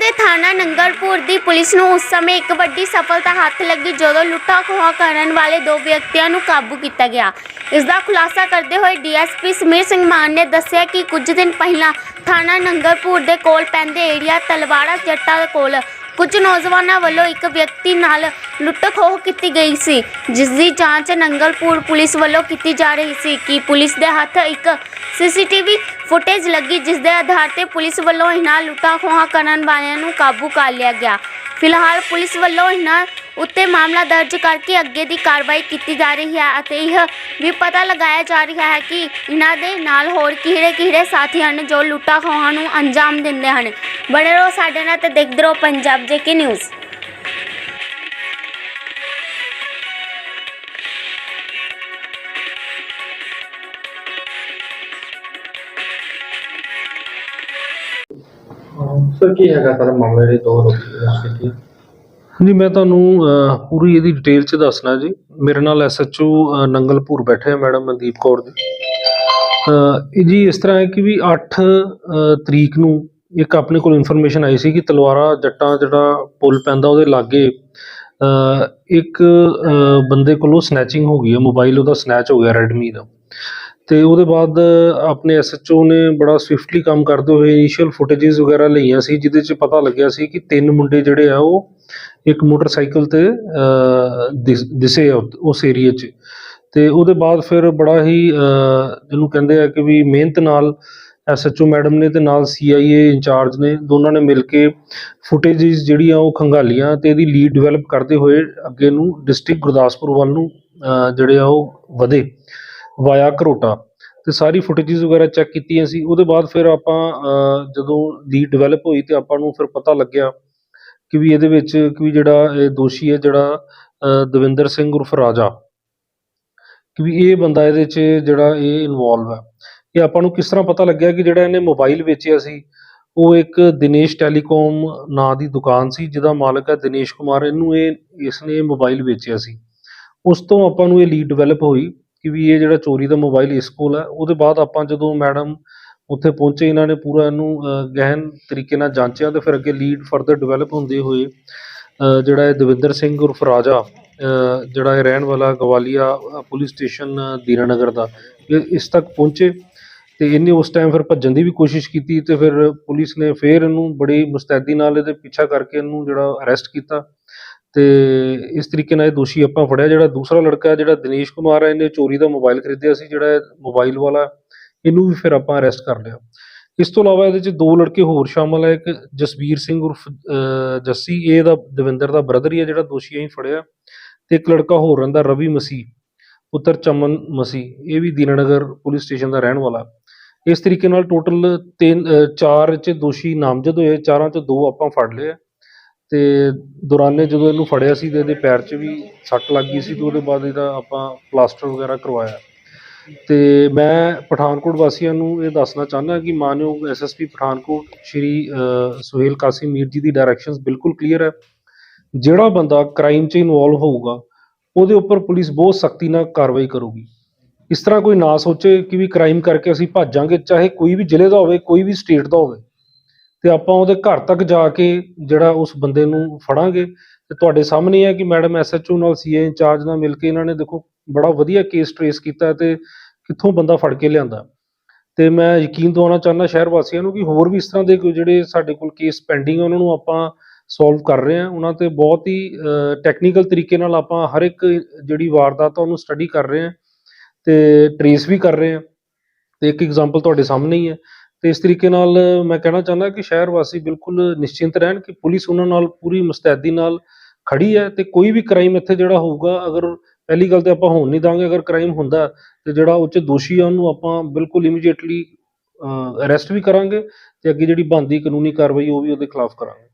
ਦੇ ਥਾਣਾ ਨੰਗਲਪੁਰ ਦੀ ਪੁਲਿਸ ਨੂੰ ਉਸ ਸਮੇਂ ਇੱਕ ਵੱਡੀ ਸਫਲਤਾ ਹੱਥ ਲੱਗੀ ਜਦੋਂ ਲੁੱਟਾ ਖੋਹਾਂ ਕਰਨ ਵਾਲੇ ਦੋ ਵਿਅਕਤੀਆਂ ਨੂੰ ਕਾਬੂ ਕੀਤਾ ਗਿਆ। ਇਸ ਦਾ ਖੁਲਾਸਾ ਕਰਦੇ ਹੋਏ ਡੀਐਸਪੀ ਸਮੀਰ ਸਿੰਘ ਮਾਨ ਨੇ ਦੱਸਿਆ ਕਿ ਕੁਝ ਦਿਨ ਪਹਿਲਾਂ ਥਾਣਾ ਨੰਗਲਪੁਰ ਦੇ ਕੋਲ ਪੈਂਦੇ ਏਰੀਆ ਤਲਵਾੜਾ ਜੱਟਾਂ ਕੋਲ ਕੁਝ ਨੌਜਵਾਨਾਂ ਵੱਲੋਂ ਇੱਕ ਵਿਅਕਤੀ ਨਾਲ ਲੁੱਟ ਖੋਹ ਕੀਤੀ ਗਈ ਸੀ ਜਿਸ ਦੀ ਜਾਂਚ ਨੰਗਲਪੁਰ ਪੁਲਿਸ ਵੱਲੋਂ ਕੀਤੀ ਜਾ ਰਹੀ ਸੀ ਕਿ ਪੁਲਿਸ ਦੇ ਹੱਥ ਇੱਕ ਸੀਸੀਟੀਵੀ ਫੁਟੇਜ ਲੱਗੀ ਜਿਸ ਦੇ ਆਧਾਰ ਤੇ ਪੁਲਿਸ ਵੱਲੋਂ ਇਹਨਾਂ ਲੁੱਟਾਂ ਖੋਹਾਂ ਕਰਨ ਵਾਲਿਆਂ ਨੂੰ ਕਾਬੂ ਕਰ ਲਿਆ ਗਿਆ। ਫਿਲਹਾਲ ਪੁਲਿਸ ਵੱਲੋਂ ਇਹਨਾਂ ਉੱਤੇ ਮਾਮਲਾ ਦਰਜ ਕਰਕੇ ਅੱਗੇ ਦੀ ਕਾਰਵਾਈ ਕੀਤੀ ਜਾ ਰਹੀ ਹੈ ਅਤੇ ਇਹ ਵੀ ਪਤਾ ਲਗਾਇਆ ਜਾ ਰਿਹਾ ਹੈ ਕਿ ਇਹਨਾਂ ਦੇ ਨਾਲ ਹੋਰ ਕਿਹੜੇ-ਕਿਹੜੇ ਸਾਥੀ ਹਨ ਜੋ ਲੁੱਟਾਂ ਖੋਹਾਂ ਨੂੰ ਅੰਜਾਮ ਦਿੰਦੇ ਹਨ। ਬਣੇ ਰਹੋ ਸਾਡੇ ਨਾਲ ਤੇ ਦੇਖਦੇ ਰਹੋ ਪੰਜਾਬ ਜੇਕੇ ਨਿਊਜ਼। ਸਰ, ਕੀ ਹੈਗਾ ਸਰ ਮਾਮਲੇ? ਦੇ ਦੋ ਰੋਕੀ ਕੀਤੀ ਜੀ ਮੈਂ ਤੁਹਾਨੂੰ ਪੂਰੀ ਇਹਦੀ ਡਿਟੇਲ ਚ ਦੱਸਣਾ ਜੀ। ਮੇਰੇ ਨਾਲ ਐਸਐਚਓ ਨੰਗਲਪੁਰ ਬੈਠੇ ਆ ਮੈਡਮ ਮਨਦੀਪ ਕੌਰ ਜੀ। ਇਹ ਜੀ ਇਸ ਤਰ੍ਹਾਂ ਹੈ ਕਿ ਵੀ 8 ਤਰੀਕ ਨੂੰ ਇੱਕ ਆਪਣੇ ਕੋਲ ਇਨਫੋਰਮੇਸ਼ਨ ਆਈ ਸੀ ਕਿ ਤਲਵਾਰਾ, ਜੱਟਾਂ ਜਿਹੜਾ ਪੁਲ ਪੈਂਦਾ ਉਹਦੇ ਲਾਗੇ ਇੱਕ ਬੰਦੇ ਕੋਲੋਂ ਸਨੈਚਿੰਗ ਹੋ ਗਈ ਹੈ। ਮੋਬਾਈਲ ਉਹਦਾ ਸਨੈਚ ਹੋ ਗਿਆ ਰੈਡਮੀ ਦਾ। ਤੇ ਉਹਦੇ ਬਾਅਦ ਆਪਣੇ ਐਸਐਚਓ ਨੇ ਬੜਾ ਸਵਿਫਟਲੀ ਕੰਮ ਕਰਦੇ ਹੋਏ ਇਨੀਸ਼ੀਅਲ ਫੁਟੇजेस ਵਗੈਰਾ ਲਈਆਂ ਸੀ, ਜਿਹਦੇ ਚ ਪਤਾ ਲੱਗਿਆ ਸੀ ਕਿ ਤਿੰਨ ਮੁੰਡੇ ਜਿਹੜੇ ਆ ਉਹ ਇੱਕ ਮੋਟਰਸਾਈਕਲ ਤੇ ਦਿਸੇ ਆ ਉਸ ਏਰੀਆ 'ਚ। ਤੇ ਉਹਦੇ ਬਾਅਦ ਫਿਰ ਬੜਾ ਹੀ ਇਹਨੂੰ ਕਹਿੰਦੇ ਆ ਕਿ ਵੀ ਮਿਹਨਤ ਨਾਲ ਐਸਐਚਓ ਮੈਡਮ ਨੇ ਤੇ ਨਾਲ ਸੀਆਈਏ ਇੰਚਾਰਜ ਨੇ, ਦੋਨਾਂ ਨੇ ਮਿਲ ਕੇ ਫੁਟੇਜਸ ਜਿਹੜੀਆਂ ਉਹ ਖੰਗਾਲੀਆਂ ਤੇ ਇਹਦੀ ਲੀਡ ਡਿਵੈਲਪ ਕਰਦੇ ਹੋਏ ਅੱਗੇ ਨੂੰ ਡਿਸਟ੍ਰਿਕਟ ਗੁਰਦਾਸਪੁਰ ਵੱਲ ਨੂੰ ਜਿਹੜੇ ਆ ਉਹ ਵਧੇ। ਵਾਇਆ ਕਰੋਟਾ ਤੇ ਸਾਰੀ ਫੁਟੇजेस ਵਗੈਰਾ ਚੈੱਕ ਕੀਤੀਆਂ ਸੀ। ਉਹਦੇ ਬਾਅਦ ਫਿਰ ਆਪਾਂ ਜਦੋਂ ਲੀਡ ਡਿਵੈਲਪ ਹੋਈ ਤੇ ਆਪਾਂ ਨੂੰ ਫਿਰ ਪਤਾ ਲੱਗਿਆ ਕਿ ਵੀ ਇਹਦੇ ਵਿੱਚ ਕਿ ਵੀ ਜਿਹੜਾ ਇਹ ਦੋਸ਼ੀ ਹੈ ਜਿਹੜਾ ਦਵਿੰਦਰ ਸਿੰਘ ਉਰਫ ਰਾਜਾ, ਕਿ ਵੀ ਇਹ ਬੰਦਾ ਇਹਦੇ 'ਚ ਜਿਹੜਾ ਇਹ ਇਨਵੋਲਵ ਹੈ। ਇਹ ਆਪਾਂ ਨੂੰ ਕਿਸ ਤਰ੍ਹਾਂ ਪਤਾ ਲੱਗਿਆ ਕਿ ਜਿਹੜਾ ਇਹਨੇ ਮੋਬਾਈਲ ਵੇਚਿਆ ਸੀ, ਉਹ ਇੱਕ ਦਿਨੇਸ਼ ਟੈਲੀਕਾਮ ਨਾਂ ਦੀ ਦੁਕਾਨ ਸੀ, ਜਿਹਦਾ ਮਾਲਕ ਹੈ ਦਿਨੇਸ਼ ਕੁਮਾਰ। ਇਹਨੂੰ ਇਹ ਇਸਨੇ ਇਹ ਮੋਬਾਈਲ ਵੇਚਿਆ ਸੀ। ਉਸ ਤੋਂ ਆਪਾਂ ਨੂੰ ਇਹ ਲੀਡ ਡਿਵੈਲਪ ਹੋਈ। ਕਿ ਵੀ ਇਹ ਜਿਹੜਾ ਚੋਰੀ ਦਾ ਮੋਬਾਈਲ ਇਸ ਕੋਲ ਹੈ ਉਹਦੇ ਬਾਅਦ ਆਪਾਂ ਜਦੋਂ ਮੈਡਮ ਉੱਥੇ ਪਹੁੰਚੇ ਇਹਨਾਂ ਨੇ ਪੂਰਾ ਇਹਨੂੰ ਅਹ, ਗਹਿਨ ਤਰੀਕੇ ਨਾਲ ਜਾਂਚਿਆ ਅਤੇ ਫਿਰ ਅੱਗੇ ਲੀਡ ਫਰਦਰ ਡਿਵੈਲਪ ਹੁੰਦੇ ਹੋਏ ਜਿਹੜਾ ਇਹ ਦਵਿੰਦਰ ਸਿੰਘ ਉਰਫ ਰਾਜਾ ਜਿਹੜਾ ਇਹ ਰਹਿਣ ਵਾਲਾ ਗਵਾਲੀਆ ਪੁਲਿਸ ਸਟੇਸ਼ਨ ਅਹ, ਦੀਨਾਨਗਰ ਦਾ ਇਸ ਤੱਕ ਪਹੁੰਚੇ ਤੇ ਇਹਨੇ ਉਸ ਟਾਈਮ ਫਿਰ ਭੱਜਣ ਦੀ ਵੀ ਕੋਸ਼ਿਸ਼ ਕੀਤੀ ਤੇ ਫਿਰ ਪੁਲਿਸ ਨੇ ਫਿਰ ਇਹਨੂੰ ਬੜੀ ਮੁਸਤੈਦੀ ਨਾਲ ਇਹਦੇ ਪਿੱਛਾ ਕਰਕੇ ਇਹਨੂੰ ਜਿਹੜਾ ਅਰੈਸਟ ਕੀਤਾ। ਤੇ ਇਸ ਤਰੀਕੇ ਨਾਲ ਇਹ ਦੋਸ਼ੀ ਆਪਾਂ ਫੜਿਆ ਜਿਹੜਾ ਦੂਸਰਾ ਲੜਕਾ ਜਿਹੜਾ ਦਿਨੇਸ਼ ਕੁਮਾਰ ਹੈ, ਇਹਨੇ ਚੋਰੀ ਦਾ ਮੋਬਾਈਲ ਖਰੀਦਿਆ ਸੀ, ਜਿਹੜਾ ਮੋਬਾਈਲ ਵਾਲਾ, ਇਹਨੂੰ ਵੀ ਫਿਰ ਆਪਾਂ ਅਰੈਸਟ ਕਰ ਲਿਆ। ਇਸ ਤੋਂ ਇਲਾਵਾ ਇਹਦੇ ਚ ਦੋ ਲੜਕੇ ਹੋਰ ਸ਼ਾਮਲ ਹੈ, ਇੱਕ ਜਸਵੀਰ ਸਿੰਘ ਉਰਫ ਜੱਸੀ, ਇਹ ਦਾ ਦਵਿੰਦਰ ਦਾ ਬ੍ਰਦਰ ਹੀ ਹੈ ਜਿਹੜਾ ਦੋਸ਼ੀ ਅਸੀਂ ਫੜਿਆ, ਤੇ ਇੱਕ ਲੜਕਾ ਹੋਰ ਰਹਿੰਦਾ ਰਵੀ ਮਸੀਹ ਪੁੱਤਰ ਚਮਨ ਮਸੀ, ਇਹ ਵੀ ਦੀਨਾਨਗਰ ਪੁਲਿਸ ਸਟੇਸ਼ਨ ਦਾ ਰਹਿਣ ਵਾਲਾ। ਇਸ ਤਰੀਕੇ ਨਾਲ ਟੋਟਲ ਤਿੰਨ ਚਾਰ ਚ ਦੋਸ਼ੀ ਨਾਮਜ਼ਦ ਹੋਏ, ਚਾਰਾਂ ਚ ਦੋ ਆਪਾਂ ਫੜ ਲਏ ਤੇ ਦੌਰਾਨੇ ਜਦੋਂ ਇਹਨੂੰ ਫੜਿਆ ਸੀ ਤੇ ਇਹਦੇ ਪੈਰ 'ਚ ਵੀ ਸੱਟ ਲੱਗ ਗਈ ਸੀ ਤੇ ਉਹਦੇ ਬਾਅਦ ਇਹਦਾ ਆਪਾਂ ਪਲਾਸਟਰ ਵਗੈਰਾ ਕਰਵਾਇਆ। ਤੇ ਮੈਂ ਪਠਾਨਕੋਟ ਵਾਸੀਆਂ ਨੂੰ ਇਹ ਦੱਸਣਾ ਚਾਹੁੰਦਾ ਕਿ ਮਾਨਯੋਗ ਐਸਐਸਪੀ ਪਠਾਨਕੋਟ ਸ਼੍ਰੀ ਸੁਹੇਲ ਕਾਸਿਮ ਮੀਰ ਜੀ ਦੀ ਡਾਇਰੈਕਸ਼ਨਸ ਬਿਲਕੁਲ ਕਲੀਅਰ ਹੈ। ਜਿਹੜਾ ਬੰਦਾ ਕ੍ਰਾਈਮ 'ਚ ਇਨਵੋਲਵ ਹੋਊਗਾ, ਉਹਦੇ ਉੱਪਰ ਪੁਲਿਸ ਬਹੁਤ ਸਖਤੀ ਨਾਲ ਕਾਰਵਾਈ ਕਰੂਗੀ। ਇਸ ਤਰ੍ਹਾਂ ਕੋਈ ਨਾ ਸੋਚੇ ਕਿ ਵੀ ਕ੍ਰਾਈਮ ਕਰਕੇ ਅਸੀਂ ਭੱਜਾਂਗੇ ਚਾਹੇ ਕੋਈ ਵੀ ਜ਼ਿਲ੍ਹੇ ਦਾ ਹੋਵੇ, ਕੋਈ ਵੀ ਸਟੇਟ ਦਾ ਹੋਵੇ। ਤੇ ਆਪਾਂ ਉਹਦੇ ਘਰ ਤੱਕ ਜਾ ਕੇ ਜਿਹੜਾ ਉਸ ਬੰਦੇ ਨੂੰ ਫੜਾਂਗੇ। ਤੇ ਤੁਹਾਡੇ ਸਾਹਮਣੇ ਹੀ ਹੈ ਕਿ ਮੈਡਮ ਐਸਐਚਓ ਨਾਲ ਸੀਏ ਇੰਚਾਰਜ ਨਾਲ ਮਿਲ ਕੇ ਇਹਨਾਂ ਨੇ ਦੇਖੋ ਬੜਾ ਵਧੀਆ ਕੇਸ ਟਰੇਸ ਕੀਤਾ ਤੇ ਕਿੱਥੋਂ ਬੰਦਾ ਫੜ ਕੇ ਲਿਆਂਦਾ। ਤੇ ਮੈਂ ਯਕੀਨ ਦਿਵਾਉਣਾ ਚਾਹੁੰਦਾ ਸ਼ਹਿਰ ਵਾਸੀਆਂ ਨੂੰ ਕਿ ਹੋਰ ਵੀ ਇਸ ਤਰ੍ਹਾਂ ਦੇ ਕੋਈ ਜਿਹੜੇ ਸਾਡੇ ਕੋਲ ਕੇਸ ਪੈਂਡਿੰਗ ਹੈ ਉਹਨਾਂ ਨੂੰ ਆਪਾਂ ਸੋਲਵ ਕਰ ਰਹੇ ਹਾਂ। ਉਹਨਾਂ ਤੇ ਬਹੁਤ ਹੀ ਟੈਕਨੀਕਲ ਤਰੀਕੇ ਨਾਲ ਆਪਾਂ ਹਰ ਇੱਕ ਜਿਹੜੀ ਵਾਰਦਾਤ ਉਹਨੂੰ ਸਟੱਡੀ ਕਰ ਰਹੇ ਹਾਂ ਤੇ ਟਰੇਸ ਵੀ ਕਰ ਰਹੇ ਹਾਂ। ਤੇ ਇੱਕ ਐਗਜ਼ਾਮਪਲ ਤੁਹਾਡੇ ਸਾਹਮਣੇ ਹੀ ਹੈ। ਤੇ ਇਸ ਤਰੀਕੇ ਨਾਲ ਮੈਂ ਕਹਿਣਾ ਚਾਹੁੰਦਾ ਕਿ ਸ਼ਹਿਰ ਵਾਸੀ ਬਿਲਕੁਲ ਨਿਸ਼ਚਿੰਤ ਰਹਿਣ ਕਿ ਪੁਲਿਸ ਉਹਨਾਂ ਨਾਲ ਪੂਰੀ ਮੁਸਤੈਦੀ ਨਾਲ ਖੜੀ ਹੈ ਤੇ ਕੋਈ ਵੀ ਕ੍ਰਾਈਮ ਇੱਥੇ ਜਿਹੜਾ ਹੋਊਗਾ, ਅਗਰ ਪਹਿਲੀ ਗੱਲ ਤੇ ਆਪਾਂ ਹੋਣ ਨਹੀਂ ਦਾਂਗੇ, ਅਗਰ ਕ੍ਰਾਈਮ ਹੁੰਦਾ ਤੇ ਜਿਹੜਾ ਉਹ 'ਚ ਦੋਸ਼ੀ ਆ ਉਹਨੂੰ ਆਪਾਂ ਬਿਲਕੁਲ ਇਮੀਡੀਏਟਲੀ ਅਰੈਸਟ ਵੀ ਕਰਾਂਗੇ ਤੇ ਅੱਗੇ ਜਿਹੜੀ ਬਣਦੀ ਕਾਨੂੰਨੀ ਕਾਰਵਾਈ ਉਹ ਵੀ ਉਹਦੇ ਖਿਲਾਫ ਕਰਾਂਗੇ।